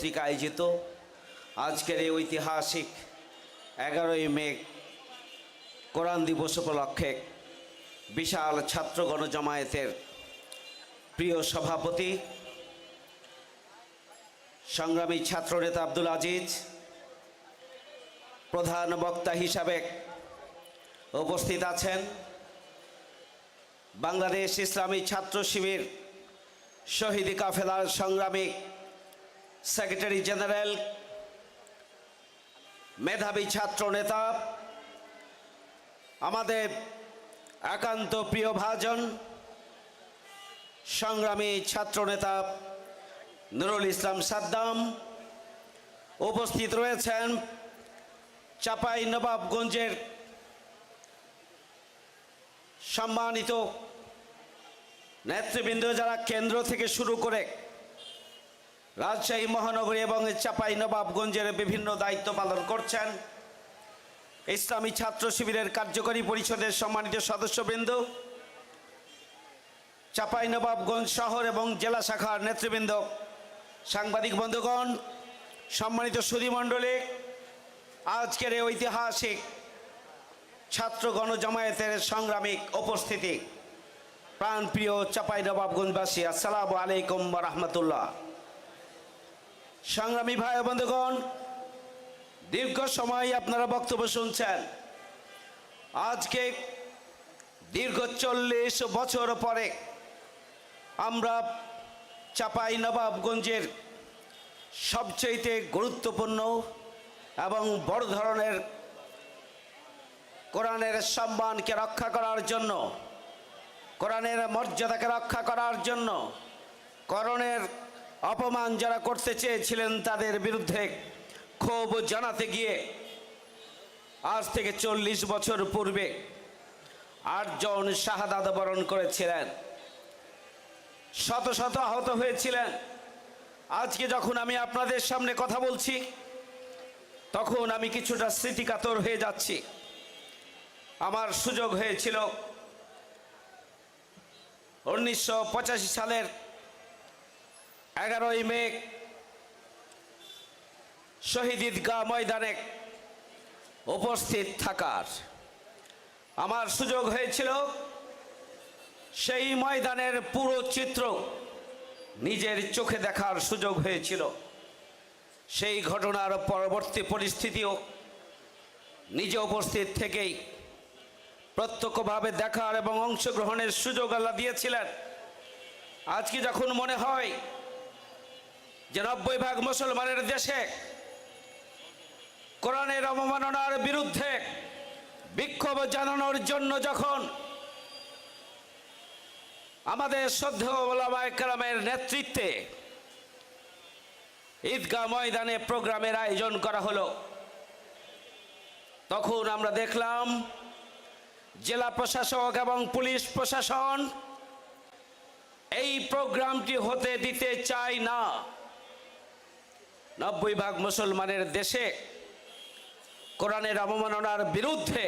কর্তৃক আয়োজিত। আজকের এই ঐতিহাসিক এগারোই মে কোরআন দিবস উপলক্ষে বিশাল ছাত্র গণজমায়েতের প্রিয় সভাপতি, সংগ্রামী ছাত্রনেতা আব্দুল আজিজ, প্রধান বক্তা হিসাবে উপস্থিত আছেন। বাংলাদেশ ইসলামী ছাত্র শিবির শহীদ কাফেলার সংগ্রামী সেক্রেটারি জেনারেল মেধাবী ছাত্র নেতা আমাদের একান্ত প্রিয় ভাজন সংগ্রামী ছাত্রনেতা নুরুল ইসলাম সাদ্দাম উপস্থিত রয়েছেন চাপাই নবাবগঞ্জের সম্মানিত নেতৃবৃন্দ যারা কেন্দ্র থেকে শুরু করে রাজশাহী মহানগরী এবং চাপাই নবাবগঞ্জের বিভিন্ন দায়িত্ব পালন করছেন। ইসলামী ছাত্র শিবিরের কার্যকরী পরিষদের সম্মানিত সদস্যবৃন্দ, চাপাই নবাবগঞ্জ শহর এবং জেলা শাখার নেতৃবৃন্দ, সাংবাদিক বন্ধুগণ, সম্মানিত সুধীমণ্ডলী আজকের এই ঐতিহাসিক ছাত্র গণজামায়াতের সংগ্রামিক উপস্থিতি। প্রাণপ্রিয় চাপাই নবাবগঞ্জবাসী, আসসালামু আলাইকুম রহমতুল্লাহ। সংগ্রামী ভাই বন্ধুগণ, দীর্ঘ সময় আপনারা বক্তব্য শুনছেন। আজকে দীর্ঘ চল্লিশ বছর পরে আমরা চাপাই নবাবগঞ্জের সবচেয়ে গুরুত্বপূর্ণ এবং বড় ধরনের কোরআনের সম্মানকে রক্ষা করার জন্য, কোরআনের মর্যাদাকে রক্ষা করার জন্য, করণের অপমান যারা করতে চেয়েছিলেন তাদের বিরুদ্ধে ক্ষোভ জানাতে গিয়ে আজ থেকে চল্লিশ বছর পূর্বে আটজন শাহাদাত বরণ করেছিলেন। শত শত আহত হয়েছিলেন। আজকে যখন আমি আপনাদের সামনে কথা বলছি, তখন আমি কিছুটা স্মৃতিকাতর হয়ে যাচ্ছি। আমার সুযোগ হয়েছিল উনিশশো পঁচাশি সালের এগারোই মে শহীদ ঈদগাহ ময়দানে উপস্থিত থাকার আমার সুযোগ হয়েছিল সেই ময়দানের পুরো চিত্র নিজের চোখে দেখার সুযোগ হয়েছিল। সেই ঘটনার পরবর্তী পরিস্থিতিও নিজে উপস্থিত থেকেই প্রত্যক্ষভাবে দেখার এবং অংশগ্রহণের সুযোগ আল্লাহ দিয়েছিলেন। আজকে যখন মনে হয় যে নব্বই ভাগ মুসলমানের দেশে কোরআনের অবমাননার বিরুদ্ধে বিক্ষোভ জানানোর জন্য যখন আমাদের শ্রদ্ধেয় নেতৃত্বে ঈদগাহ ময়দানে প্রোগ্রামের আয়োজন করা হলো, তখন আমরা দেখলাম জেলা প্রশাসক এবং পুলিশ প্রশাসন এই প্রোগ্রামটি হতে দিতে চায় না। নব্বই ভাগ মুসলমানের দেশে কোরআনের অবমাননার বিরুদ্ধে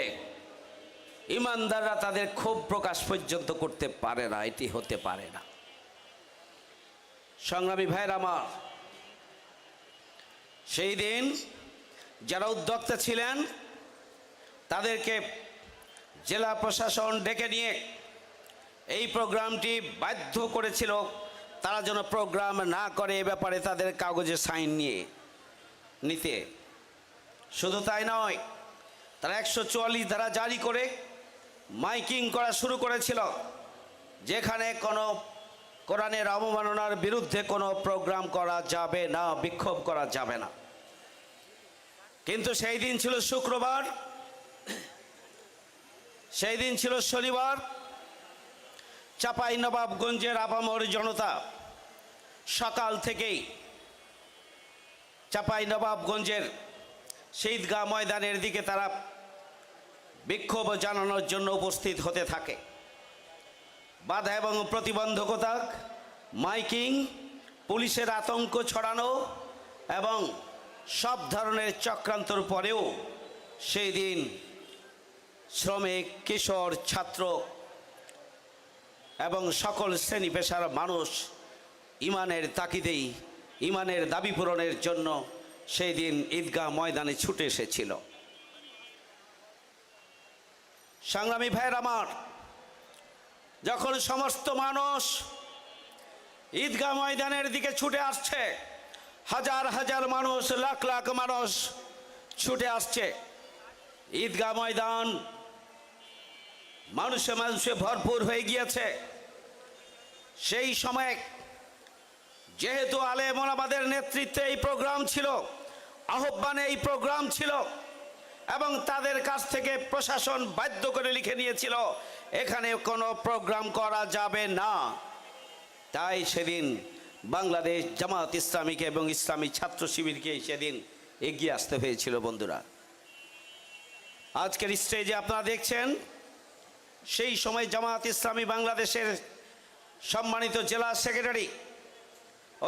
ইমানদাররা তাদের ক্ষোভ প্রকাশ পর্যন্ত করতে পারে না, এটি হতে পারে না। সংগ্রামী ভাইয়ের আমার, সেই দিন যারা উদ্যোক্তা ছিলেন, তাদেরকে জেলা প্রশাসন ডেকে নিয়ে এই প্রোগ্রামটি বাধ্য করেছিল তারা যেন প্রোগ্রাম না করে এ ব্যাপারে তাদের কাগজে সাইন নিয়ে, নিতে। শুধু তাই নয়, তারা একশো চুয়াল্লিশ ধারা জারি করে মাইকিং করা শুরু করেছিল, যেখানে কোনো কোরআনের অবমাননার বিরুদ্ধে কোনো প্রোগ্রাম করা যাবে না, বিক্ষোভ করা যাবে না। কিন্তু সেই দিন ছিল শুক্রবার, সেই দিন ছিল শনিবার চাপাই নবাবগঞ্জের আপামর জনতা। সকাল থেকেই চাপাই নবাবগঞ্জের শহীদগাহ ময়দানের দিকে তারা বিক্ষোভ জানানোর জন্য উপস্থিত হতে থাকে। বাধা এবং প্রতিবন্ধকতা, মাইকিং, পুলিশের আতঙ্ক ছড়ানো এবং সব ধরনের চক্রান্তর পরেও সেই দিন শ্রমিক, কিশোর, ছাত্র এবং সকল শ্রেণি পেশার মানুষ ইমানের তাকিদেই ইমানের দাবি পূরণের জন্য সেই দিন ঈদগাহ ময়দানে ছুটে এসেছিল। সংগ্রামী ভাইয়ের আমার, যখন সমস্ত মানুষ ঈদগাহ ময়দানের দিকে ছুটে আসছে, হাজার হাজার মানুষ, লাখ লাখ মানুষ ছুটে আসছে। ঈদগাহ ময়দান মানুষে মানুষে ভরপুর হয়ে গিয়েছে। সেই সময় যেহেতু আলে মোলামাদের নেতৃত্বে এই প্রোগ্রাম ছিল, আহ্বানে এই প্রোগ্রাম ছিল এবং তাদের কাছ থেকে প্রশাসন বাধ্য করে লিখে নিয়েছিল, এখানে কোনো প্রোগ্রাম করা যাবে না। তাই সেদিন বাংলাদেশ জামাত ইসলামীকে এবং ইসলামী ছাত্র শিবিরকে সেদিন এগিয়ে আসতে হয়েছিল বন্ধুরা। আজকের স্টেজে আপনারা দেখছেন, সেই সময় জামাত ইসলামী বাংলাদেশের সম্মানিত জেলা সেক্রেটারি,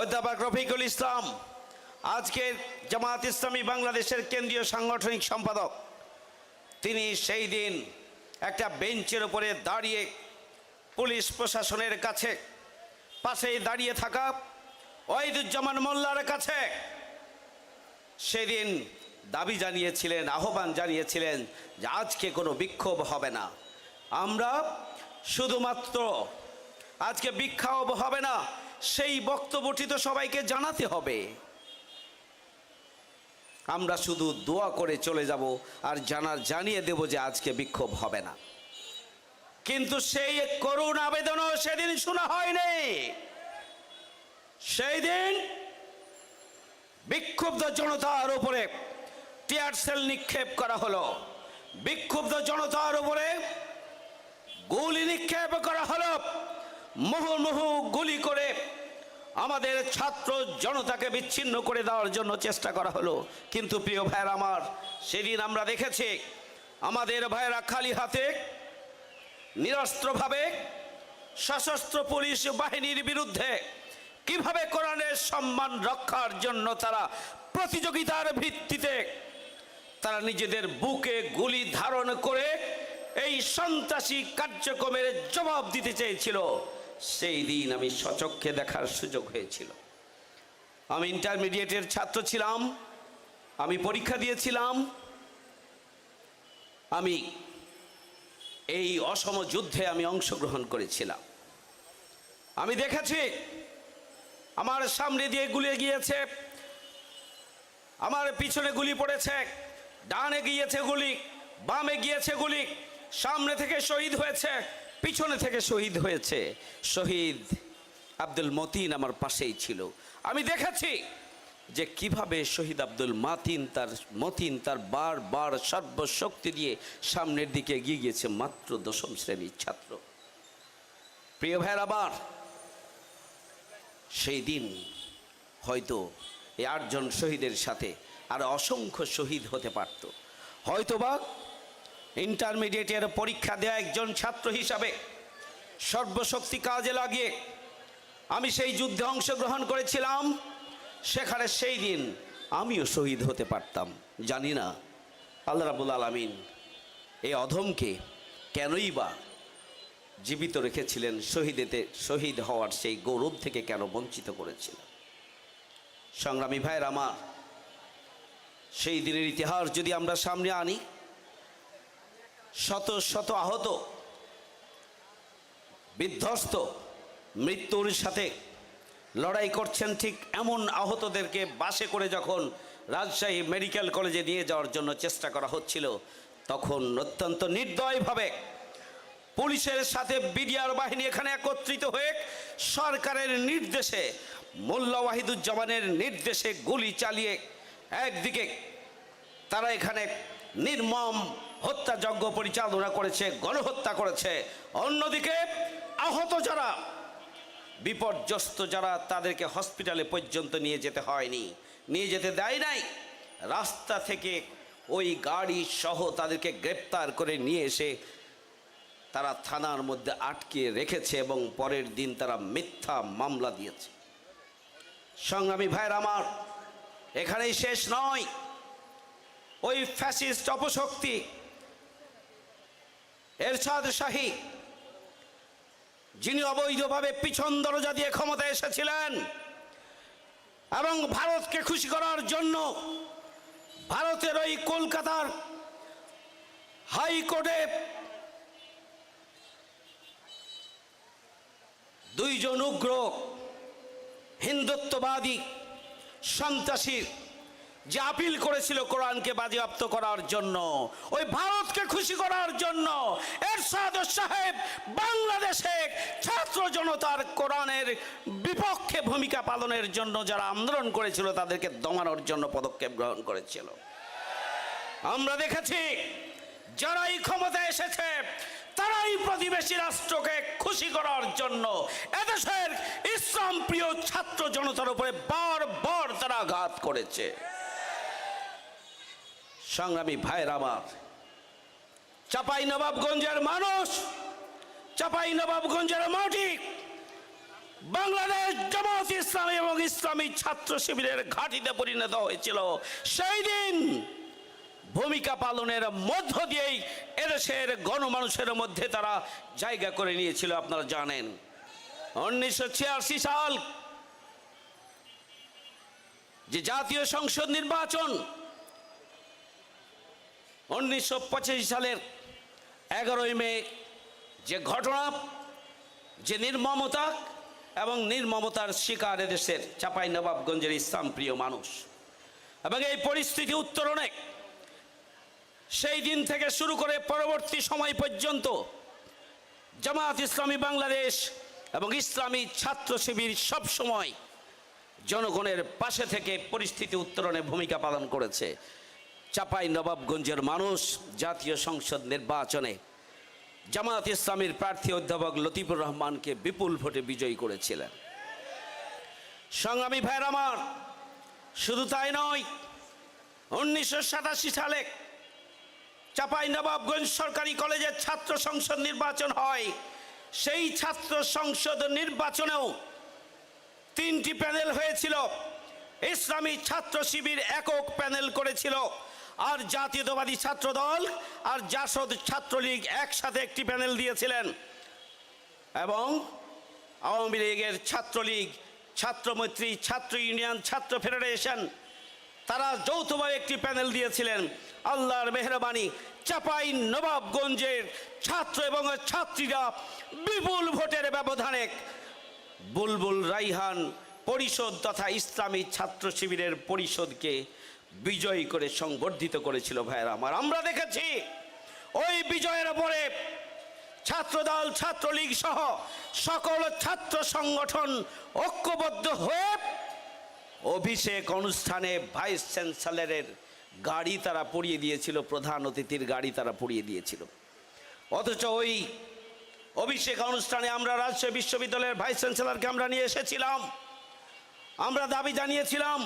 অধ্যাপক রফিকুল ইসলাম, আজকের জামাত ইসলামী বাংলাদেশের কেন্দ্রীয় সাংগঠনিক সম্পাদক, তিনি সেই দিন একটা বেঞ্চের উপরে দাঁড়িয়ে পুলিশ প্রশাসনের কাছে, পাশেই দাঁড়িয়ে থাকা ওয়াহিদুজ্জামান মোল্লার কাছে সেদিন দাবি জানিয়েছিলেন, আহ্বান জানিয়েছিলেন যে আজকে কোনো বিক্ষোভ হবে না। আমরা শুধুমাত্র আজকে বিক্ষোভ হবে না, সেই বক্তব্যটি তো সবাইকে জানাতে হবে। আমরা শুধু দোয়া করে চলে যাব আর জানার, জানিয়ে দেব যে আজকে বিক্ষোভ হবে না। কিন্তু সেই করুণ আবেদনও সেদিন শোনা হয়নি। সেই দিন বিক্ষুব্ধ জনতার উপরে টিয়ার সেল নিক্ষেপ করা হলো। বিক্ষুব্ধ জনতার উপরে গুলি নিক্ষেপ করা হলো। মুহুর্মুহু গুলি করে আমাদের ছাত্র জনতাকে বিচ্ছিন্ন করে দেওয়ার জন্য চেষ্টা করা হলো। কিন্তু প্রিয় ভাইয়ের আমার, সেদিন আমরা দেখেছি, আমাদের ভাইয়েরা খালি হাতে নিরস্ত্রভাবে সশস্ত্র পুলিশ বাহিনীর বিরুদ্ধে কীভাবে কোরআনের সম্মান রক্ষার জন্য তারা প্রতিযোগিতার ভিত্তিতে তারা নিজেদের বুকে গুলি ধারণ করে এই সন্ত্রাসী কার্যক্রমের জবাব দিতে চেয়েছিল। সেই দিন আমি সচক্ষে দেখার সুযোগ হয়েছিল। আমি ইন্টারমিডিয়েটের ছাত্র ছিলাম, আমি পরীক্ষা দিয়েছিলাম, আমি এই অসম যুদ্ধে আমি অংশগ্রহণ করেছিলাম। আমি দেখেছি, আমার সামনে দিয়ে গুলি গিয়েছে, আমার পিছনে গুলি পড়েছে, ডানে গিয়েছে গুলি, বামে গিয়েছে গুলি, সামনে থেকে শহীদ হয়েছে। পিছনে থেকে শহীদ হয়েছে। শহীদ আব্দুল মতিন আমার পাশেই ছিল। আমি দেখেছি যে কীভাবে শহীদ আব্দুল মাতিন তার, মতিন তার বার বার সর্বশক্তি দিয়ে সামনের দিকে এগিয়ে গিয়েছে, মাত্র দশম শ্রেণির ছাত্র। প্রিয় ভাইয়ের আবার, সেই দিন হয়তো এই আটজন শহীদের সাথে আর অসংখ্য শহীদ হতে পারত। হয়তোবা ইন্টারমিডিয়েটের পরীক্ষা দেওয়া একজন ছাত্র হিসাবে সর্বশক্তি কাজে লাগিয়ে আমি সেই যুদ্ধে অংশগ্রহণ করেছিলাম। সেখানে সেই দিন আমিও শহীদ হতে পারতাম। জানি না, আল্লাহ রাবুল আলমিন এই অধমকে কেনই বা জীবিত রেখেছিলেন, শহীদেতে শহীদ হওয়ার সেই গৌরব থেকে কেন বঞ্চিত করেছিলেন সংগ্রামী ভাইয়ের আমার, সেই দিনের ইতিহাস যদি আমরা সামনে আনি শত শত আহত, বিধ্বস্ত, মৃত্যুর সাথে লড়াই করছেন ঠিক এমন আহতদেরকে বাসে করে যখন রাজশাহী মেডিকেল কলেজে নিয়ে যাওয়ার জন্য চেষ্টা করা হচ্ছিল, তখন অত্যন্ত নির্দয়ভাবে পুলিশের সাথে বিডিআর বাহিনী এখানে একত্রিত হয়ে সরকারের নির্দেশে মোল্লা ওয়াহিদুজ্জামানের নির্দেশে গুলি চালিয়ে একদিকে তারা এখানে নির্মম হত্যাযজ্ঞ পরিচালনা করেছে, গণহত্যা করেছে। অন্যদিকে আহত যারা, বিপর্যস্ত যারা, তাদেরকে হসপিটালে পর্যন্ত নিয়ে যেতে হয়নি। নিয়ে যেতে দেয় নাই। রাস্তা থেকে ওই গাড়ি সহ তাদেরকে গ্রেপ্তার করে নিয়ে এসে তারা থানার মধ্যে আটকে রেখেছে এবং পরের দিন তারা মিথ্যা মামলা দিয়েছে। সংগ্রামী ভাইয়ের আমার, এখানেই শেষ নয়। ওই ফ্যাসিস্ট অপশক্তি এরশাদ শাহী, যিনি অবৈধভাবে পিছন দরজা দিয়ে ক্ষমতা এসেছিলেন এবং ভারতকে খুশি করার জন্য ভারতের ওই কলকাতার হাইকোর্টে দুইজন উগ্র হিন্দুত্ববাদী সন্ত্রাসী যে আপিল করেছিল কোরআনকে বাজেয়াপ্ত করার জন্য, ওই ভারতকে খুশি করার জন্য, এরশাদ সাহেব বাংলাদেশে ছাত্র জনতার কোরআনের বিপক্ষে ভূমিকা পালনের জন্য যারা আন্দোলন করেছিল, তাদেরকে দমানোর জন্য পদক্ষেপ গ্রহণ করেছিল। আমরা দেখেছি, যারাই ক্ষমতায় এসেছে, তারাই প্রতিবেশী রাষ্ট্রকে খুশি করার জন্য এদেশের ইসলাম প্রিয় ছাত্র জনতার উপরে বারবার তারা আঘাত করেছে। সংগ্রামী ভাইয়ের আমার। চাপাই নবাবগঞ্জের মানুষ, চাপাই নবাবগঞ্জের মাটি, বাংলাদেশ জামাত ইসলামী এবং ইসলামী ছাত্র শিবিরের ঘাঁটিতে পরিণত হয়েছিল। সেই দিন ভূমিকা পালনের মধ্য দিয়েই এদেশের গণমানুষের মধ্যে তারা জায়গা করে নিয়েছিল, আপনারা জানেন। উনিশশো ছিয়াশি সাল যে জাতীয় সংসদ নির্বাচন উনিশশো পঁচাশি সালের এগারোই মে যে ঘটনা, যে নির্মমতা এবং নির্মমতার শিকার এদেশের চাপাই নবাবগঞ্জের ইসলাম প্রিয় মানুষ। এবং এই পরিস্থিতি উত্তরণে সেই দিন থেকে শুরু করে পরবর্তী সময় পর্যন্ত জামাত ইসলামী বাংলাদেশ এবং ইসলামী ছাত্র শিবির সবসময় জনগণের পাশে থেকে পরিস্থিতি উত্তরণে ভূমিকা পালন করেছে। চাপাই নবাবগঞ্জের মানুষ জাতীয় সংসদ নির্বাচনে জামায়াত ইসলামীর প্রার্থী অধ্যাপক লতিফুর রহমানকে বিপুল ভোটে বিজয়ী করেছিলেন। সংগ্রামী ভাইয়ের আমার, শুধু তাই নয়, উনিশশো সাতাশি সালে চাপাই নবাবগঞ্জ সরকারি কলেজের ছাত্র সংসদ নির্বাচন হয়। সেই ছাত্র সংসদ নির্বাচনেও তিনটি প্যানেল হয়েছিল। ইসলামী ছাত্র শিবির একক প্যানেল করেছিল। আর জাতীয়তাবাদী ছাত্র দল আর জাসদ ছাত্রলীগ একসাথে একটি প্যানেল দিয়েছিলেন। এবং আওয়ামী লীগের ছাত্রলীগ, ছাত্রমৈত্রী, ছাত্র ইউনিয়ন, ছাত্র ফেডারেশন, তারা যৌথভাবে একটি প্যানেল দিয়েছিলেন। আল্লাহর মেহরবানি চাপাই নবাবগঞ্জের ছাত্র এবং ছাত্রীরা বিপুল ভোটের ব্যবধানে বুলবুল রাইহান পরিষদ তথা ইসলামী ছাত্র শিবিরের পরিষদকে বিজয়ী করে সংবর্ধিত করেছিল ভাইয়েরা আমার। আমরা দেখেছি ওই বিজয়ের পরে ছাত্রদল, ছাত্রলীগ সহ সকল ছাত্র সংগঠন ঐক্যবদ্ধ হয়ে অভিষেক অনুষ্ঠানে ভাইস চ্যান্সেলরের গাড়ি তারা পড়িয়ে দিয়েছিল, প্রধান অতিথির গাড়ি তারা পড়িয়ে দিয়েছিল। অথচ ওই অভিষেক অনুষ্ঠানে আমরা রাজশাহী বিশ্ববিদ্যালয়ের ভাইস চ্যান্সেলরকে আমরা নিয়ে এসেছিলাম। আমরা দাবি জানিয়েছিলাম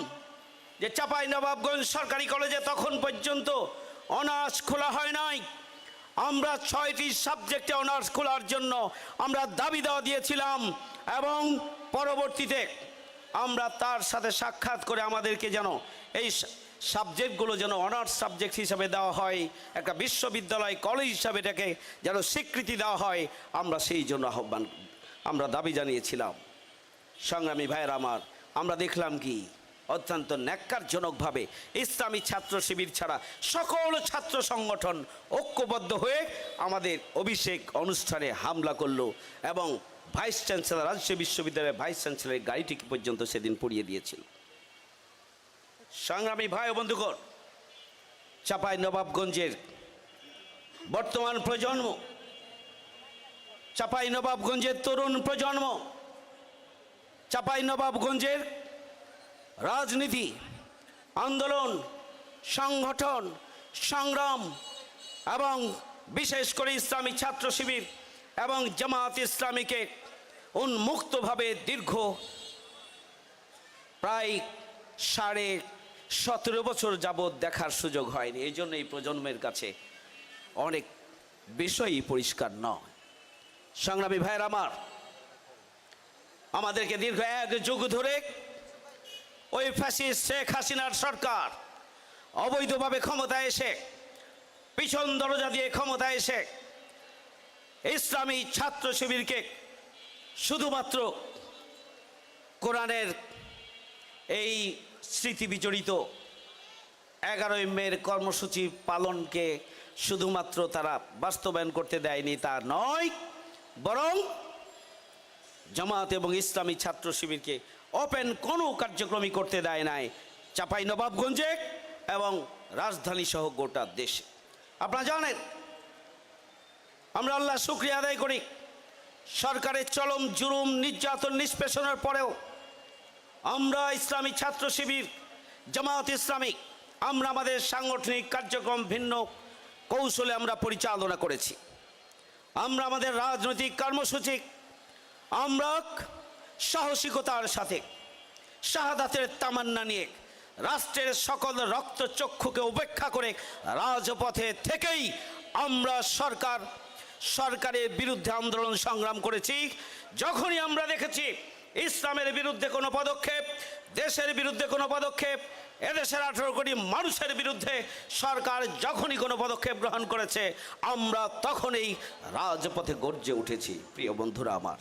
যে চাপাই নবাবগঞ্জ সরকারি কলেজে তখন পর্যন্ত অনার্স খোলা হয় নাই। আমরা ছয়টি সাবজেক্টে অনার্স খোলার জন্য আমরা দাবি দেওয়া দিয়েছিলাম এবং পরবর্তীতে আমরা তার সাথে সাক্ষাৎ করে আমাদেরকে যেন এই সাবজেক্টগুলো যেন অনার্স সাবজেক্ট হিসাবে দেওয়া হয়, একটা বিশ্ববিদ্যালয় কলেজ হিসাবে এটাকে যেন স্বীকৃতি দেওয়া হয়, আমরা সেই জন্য আহ্বান আমরা দাবি জানিয়েছিলাম। সংগ্রামী ভাইয়ের আমার, আমরা দেখলাম কি অত্যন্ত ন্যাক্কারজনকভাবে ইসলামী ছাত্র শিবির ছাড়া সকল ছাত্র সংগঠন ঐক্যবদ্ধ হয়ে আমাদের অভিষেক অনুষ্ঠানে হামলা করল এবং ভাইস চ্যান্সেলর রাজশাহী বিশ্ববিদ্যালয়ের ভাইস চ্যান্সেলরের গাড়িটিকে পর্যন্ত সেদিন পুড়িয়ে দিয়েছিল। সংগ্রামী ভাই বন্ধুগণ, চাপাই নবাবগঞ্জের বর্তমান প্রজন্ম, চাপাই নবাবগঞ্জের তরুণ প্রজন্ম, চাপাই নবাবগঞ্জের রাজনীতি, আন্দোলন, সংগঠন, সংগ্রাম এবং বিশেষ করে ইসলামী ছাত্র শিবির এবং জামাত ইসলামীকে উন্মুক্তভাবে দীর্ঘ প্রায় সাড়ে সতেরো বছর যাবৎ দেখার সুযোগ হয়নি। এই জন্য এই প্রজন্মের কাছে অনেক বিষয়ই পরিষ্কার নয়। সংগ্রামী ভাইয়ের আমার, আমাদেরকে দীর্ঘ এক যুগ ধরে ওই ফ্যাসিস্ট শেখ হাসিনার সরকার। অবৈধভাবে ক্ষমতায় এসে, পিছন দরজা দিয়ে ক্ষমতায় এসে, ইসলামী ছাত্র শিবিরকে শুধুমাত্র কোরআনের এই স্মৃতি বিজড়িত এগারোই মের কর্মসূচি পালনকে শুধুমাত্র তারা বাস্তবায়ন করতে দেয়নি তা নয়, বরং জামাত এবং ইসলামী ছাত্র শিবিরকে ওপেন কোনো কার্যক্রমই করতে দেয় নাই। চাপাই নবাবগঞ্জে এবং রাজধানী সহ গোটা দেশে। আপনারা জানেন, আমরা আল্লাহ শুক্রিয়া আদায় করি। সরকারের চলম জুলুম নির্যাতন নিষ্পেষণের পরেও আমরা ইসলামী ছাত্র শিবির জামাত ইসলামী, আমরা আমাদের সাংগঠনিক কার্যক্রম ভিন্ন কৌশলে আমরা পরিচালনা করেছি। আমরা আমাদের রাজনৈতিক কর্মসূচি, আমরা সাহসিকতার সাথে, শাহাদাতের তামান্না নিয়ে রাষ্ট্রের সকল রক্তচক্ষুকে উপেক্ষা করে রাজপথে থেকেই আমরা সরকার, সরকারের বিরুদ্ধে আন্দোলন সংগ্রাম করেছি। যখনই আমরা দেখেছি ইসলামের বিরুদ্ধে কোনো পদক্ষেপ, দেশের বিরুদ্ধে কোনো পদক্ষেপ, এদেশের আঠেরো কোটি মানুষের বিরুদ্ধে সরকার যখনই কোনো পদক্ষেপ গ্রহণ করেছে, আমরা তখনই রাজপথে গর্জে উঠেছি, প্রিয় বন্ধুরা আমার।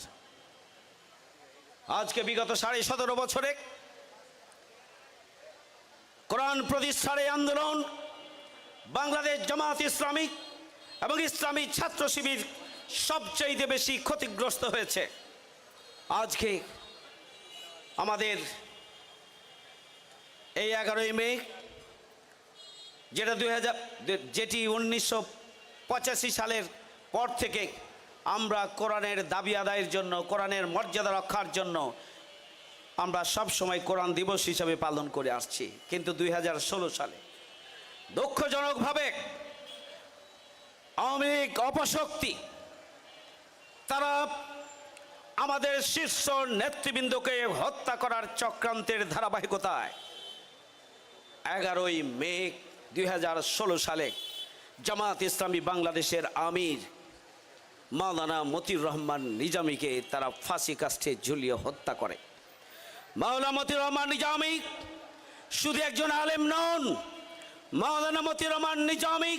আজকে বিগত সাড়ে সতেরো বছরে কোরআন প্রতিষ্ঠার এই আন্দোলন বাংলাদেশ জামাত ইসলামী এবং ইসলামী ছাত্র শিবির সবচেয়ে বেশি ক্ষতিগ্রস্ত হয়েছে। আজকে আমাদের এই এগারোই মে, যেটা দুই হাজার, যেটি উনিশশো পঁচাশি সালের পর থেকে আমরা কোরআনের দাবি আদায়ের জন্য, কোরআনের মর্যাদা রক্ষার জন্য আমরা সব সময় কোরআন দিবস হিসাবে পালন করে আসছি। কিন্তু দুই হাজার ষোলো সালে দুঃখজনকভাবে আওয়ামী লীগ অপশক্তি, তারা আমাদের শীর্ষ নেতৃবৃন্দকে হত্যা করার চক্রান্তের ধারাবাহিকতায় এগারোই মে দুই হাজার ষোলো সালে জামাত ইসলামী বাংলাদেশের আমির মাওলানা মতিউর রহমান নিজামীকে তারা ফাঁসি কাষ্ঠে ঝুলিয়ে হত্যা করে। মাওলানা মতিউর রহমান নিজামী, শুধু একজন আলেম নন, মাওলানা মতিউর রহমান নিজামী,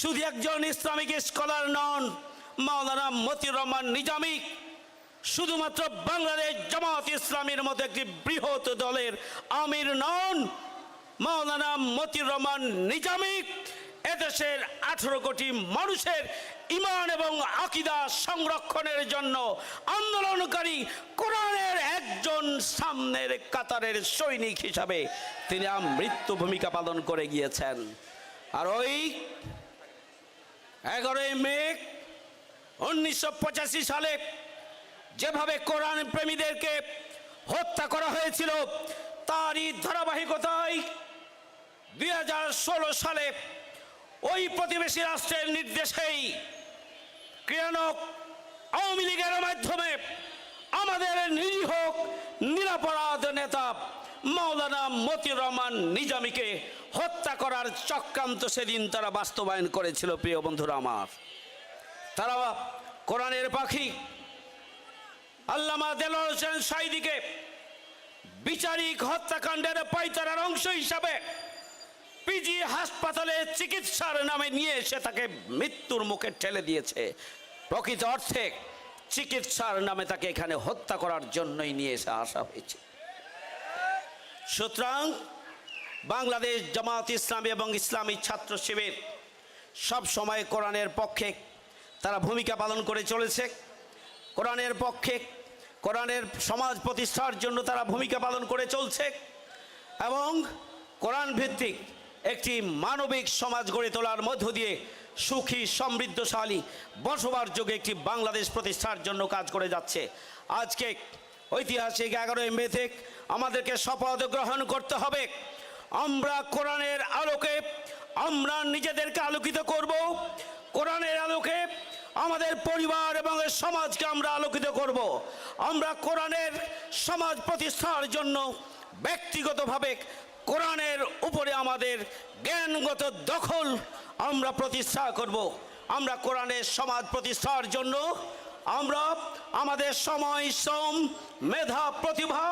শুধু একজন ইসলামিক স্কলার নন, মাওলানা মতিউর রহমান নিজামী, শুধুমাত্র বাংলাদেশ জামাত ইসলামের মতো একটি বৃহৎ দলের আমির নন, মাওলানা মতিউর রহমান নিজামী, এদেশের আঠেরো কোটি মানুষের ইমান এবং আকিদা সংরক্ষণের জন্য আন্দোলনকারী কোরআনের একজন সামনের কাতারের সৈনিক হিসাবে তিনি মৃত্যু ভূমিকা পালন করে গিয়েছেন। আর ওই এগারোই মে উনিশশো পঁচাশি সালে যেভাবে কোরআন প্রেমীদেরকে হত্যা করা হয়েছিল, তারই ধারাবাহিকতায় দুই হাজার ষোলো সালে ওই প্রতিবেশী রাষ্ট্রের নির্দেশেই ক্রিয়ানক আওয়ামী লীগের মাধ্যমে আমাদের নিরীহ নিরাপরাধ নেতা মাওলানা মতিউর রহমান নিজামীকে হত্যা করার চক্রান্ত সেদিন তারা বাস্তবায়ন করেছিল, প্রিয় বন্ধুরা আমার। তারা কোরআনের পাখি। আল্লামা দেলোয়ার হোসেন সাইদিকে বিচারিক হত্যাকাণ্ডের পাইতারার অংশ হিসাবে পিজি হাসপাতালে চিকিৎসার নামে নিয়ে এসে তাকে মৃত্যুর মুখে ঠেলে দিয়েছে। প্রকৃত অর্থে চিকিৎসার নামে তাকে এখানে হত্যা করার জন্যই নিয়ে এসে আসা হয়েছে। সুতরাং বাংলাদেশ জামাত ইসলামী এবং ইসলামী ছাত্র শিবির সব সময় কোরআনের পক্ষে তারা ভূমিকা পালন করে চলেছে। কোরআনের পক্ষে, কোরআনের সমাজ প্রতিষ্ঠার জন্য তারা ভূমিকা পালন করে চলছে এবং কোরআন ভিত্তিক একটি মানবিক সমাজ গড়ে তোলার মধ্য দিয়ে সুখী, সমৃদ্ধশালী বসবার যোগে একটি বাংলাদেশ প্রতিষ্ঠার জন্য কাজ করে যাচ্ছে। আজকে ঐতিহাসিক এগারোই মে থেকে আমাদেরকে শপথ গ্রহণ করতে হবে। আমরা কোরআনের আলোকে আমরা নিজেদেরকে আলোকিত করব। কোরআনের আলোকে আমাদের পরিবার এবং সমাজকে আমরা আলোকিত করব। আমরা কোরআনের সমাজ প্রতিষ্ঠার জন্য ব্যক্তিগতভাবে কোরআনের উপরে আমাদের জ্ঞানগত দখল আমরা প্রতিষ্ঠা করব। আমরা কোরআনের সমাজ প্রতিষ্ঠার জন্য আমরা আমাদের সময়, শ্রম, মেধা প্রতিভা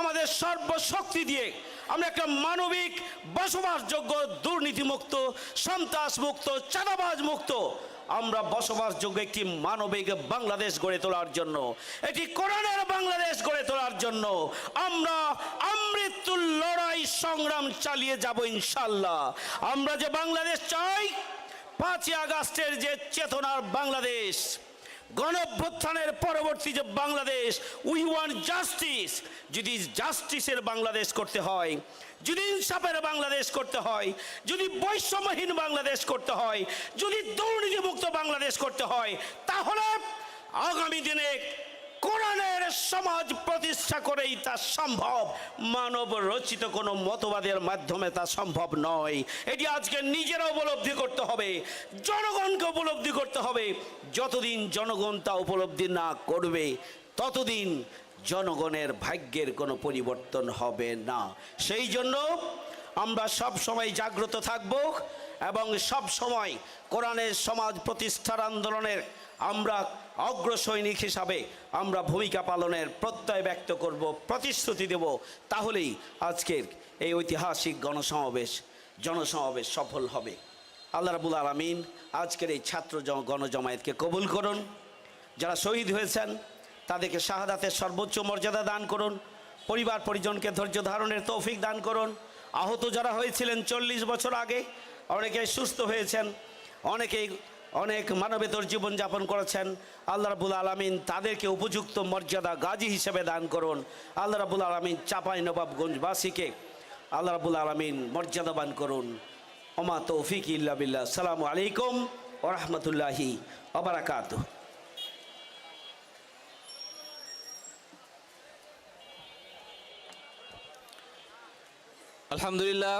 আমাদের সর্বশক্তি দিয়ে আমরা একটা মানবিক বসবাসযোগ্য দুর্নীতিমুক্ত সন্ত্রাস মুক্ত চাঁদাবাজ মুক্ত আমরা বসবাসযোগ্য একটি মানবিক বাংলাদেশ গড়ে তোলার জন্য এটি কোরআনের বাংলাদেশ গড়ে তোলার জন্য আমরা আমৃত্যুর লড়াই সংগ্রাম চালিয়ে যাব ইনশাল্লাহ আমরা যে বাংলাদেশ চাই, পাঁচই আগস্টের যে চেতনার বাংলাদেশ গণভ্যুত্থানের পরবর্তী যে বাংলাদেশ উই ওয়ান জাস্টিস যদি জাস্টিসের বাংলাদেশ করতে হয়, যদি ইনসাফের বাংলাদেশ করতে হয়, যদি বৈষম্যহীন বাংলাদেশ করতে হয়, যদি দুর্নীতিমুক্ত বাংলাদেশ করতে হয়, তাহলে আগামী দিনে কোরআনের সমাজ প্রতিষ্ঠা করেই তা সম্ভব। মানব রচিত কোনো মতবাদের মাধ্যমে তা সম্ভব নয়। এটি আজকে নিজেরা উপলব্ধি করতে হবে, জনগণকে উপলব্ধি করতে হবে। যতদিন জনগণ তা উপলব্ধি না করবে, ততদিন জনগণের ভাগ্যের কোনো পরিবর্তন হবে না। সেই জন্য আমরা সব সময় জাগ্রত থাকব এবং সব সময় কোরআনের সমাজ প্রতিষ্ঠার আন্দোলনের আমরা অগ্রসৈনিক হিসাবে আমরা ভূমিকা পালনের প্রত্যয় ব্যক্ত করব, প্রতিশ্রুতি দেব। তাহলেই আজকের এই ঐতিহাসিক গণসমাবেশ, জনসমাবেশ সফল হবে। আল্লাহ রাবুল আলমিন আজকের এই ছাত্র গণজমায়েতকে কবুল করুন। যারা শহীদ হয়েছেন, তাদেরকে শাহাদাতের সর্বোচ্চ মর্যাদা দান করুন। পরিবার পরিজনকে ধৈর্য ধারণের তৌফিক দান করুন। আহত যারা হয়েছিলেন চল্লিশ বছর আগে অনেকে সুস্থ হয়েছেন, অনেকেই অনেক মানবেতর জীবনযাপন করেছেন। আল্লাহ রাবুল আলমিন তাদেরকে উপযুক্ত মর্যাদা গাজী হিসেবে দান করুন। আল্লাহ রাবুল আলমিন চাপাই নবাবগঞ্জবাসীকে আল্লাহ রাবুল আলমিন মর্যাদাবান করুন। ওমা তৌফিক ইল্লা বিল্লাহ। সালামু আলাইকুম ওরহমতুল্লাহি ওবরাকাতু আলহামদুলিল্লাহ।